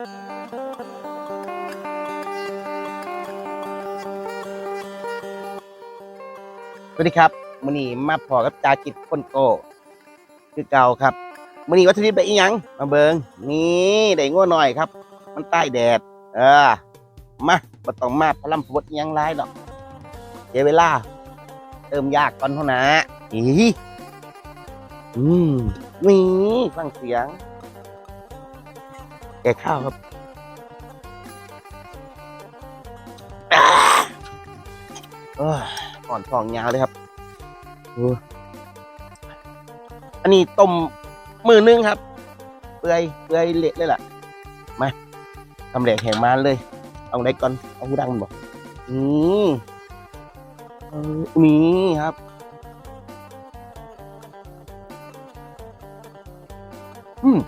สวัสดีครับมื้อนี้มาพอกับจากิจคนโก คือเก่าครับมื้อนี้วัตถุดิบได้อีหยังมาเบิงนี่ได้งัวหน่อยครับ มันใต้แดด เออ มาบ่ต้องมาพลัมพดอิหยังหลายดอกเดี๋ยวเวลา เติมยากก่อนเท่านะอีอืมนี่ฟังเสียง แกะข้าวครับอ่าเอ้ยอ่อนทองยาวเลยครับโอ้อันนี้ต้มมือนึงครับ เปื่อยเปื่อยเละเลยล่ะ มาทำแหลกแห่งมาเลย เอาไหนก่อน เอาหูดังมันบอกนี่เออนี่ครับอืม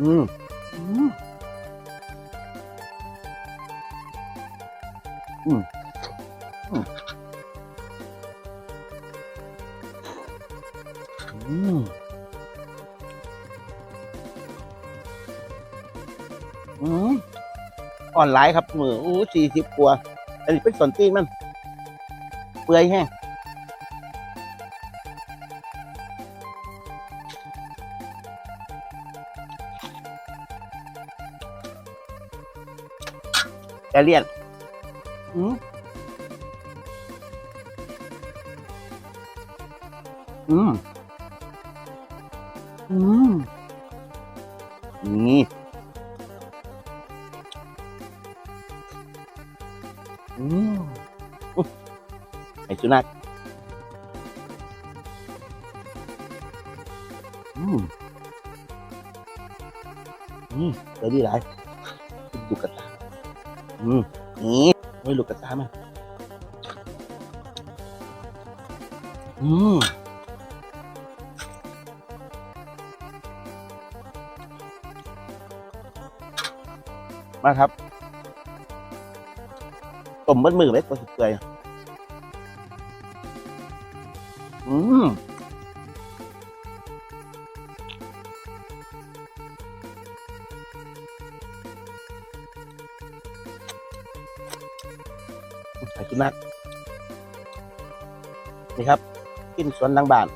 อืมอืมอืมอืมอืมอ่อนหลายครับมืออู้สี่สิบกว่าอันนี้เป็นส่วนตีมัน เปื่อยแห้ง แกเลียนอืมอืมอืมนี่อืม อุ๊ยไอ้สุนัขอืมอืมเดี๋ยวดีหลายดูกระตาอืมนี่ไม่ลูกกระตามาอืมมาครับต้มมัดมือไว้ตัวสุดเปื่อยอืม ไอ้สุนัขนี่ครับ กินสวนหลังบ้าน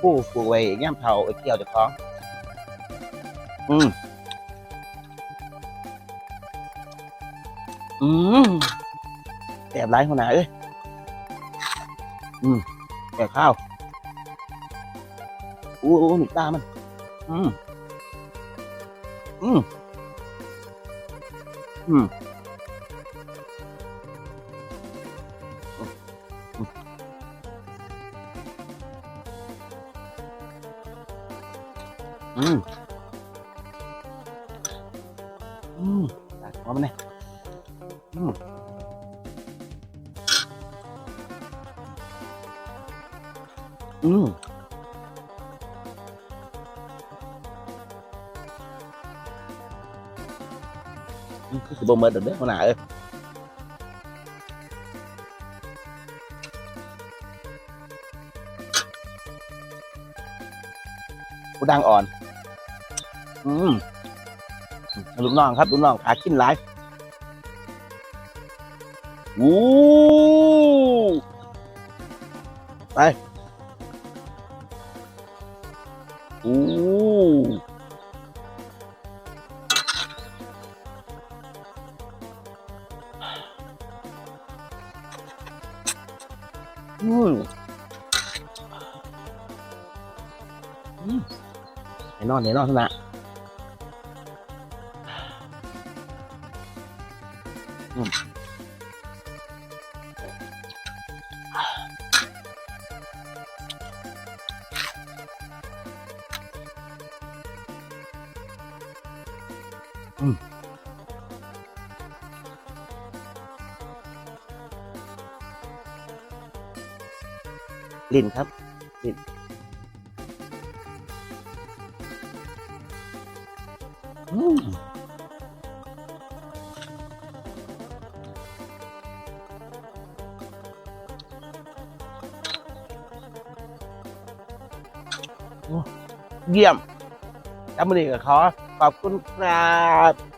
ผู้ปลูกไว้ย่ำเผาไอ้เกี่ยวเจะคล้าของ อืมอืมแอบร้ายคนไหนาเอ้ยอืมแอบข้าวอู้อู้หนุตามัน อืมอืมอืม อืมอืมตัดหัวมันเลยอืมอื ผู้ดังอ่อน อืมลูกน้องครับลูกน้องขากินหลายวู้ไปวู้อืมอืม นนอนไหนนอนเท่านั้นลิ้นครับลิ้น เยี่ยมจำไมันนี้ก็ขาขอบคุณครับ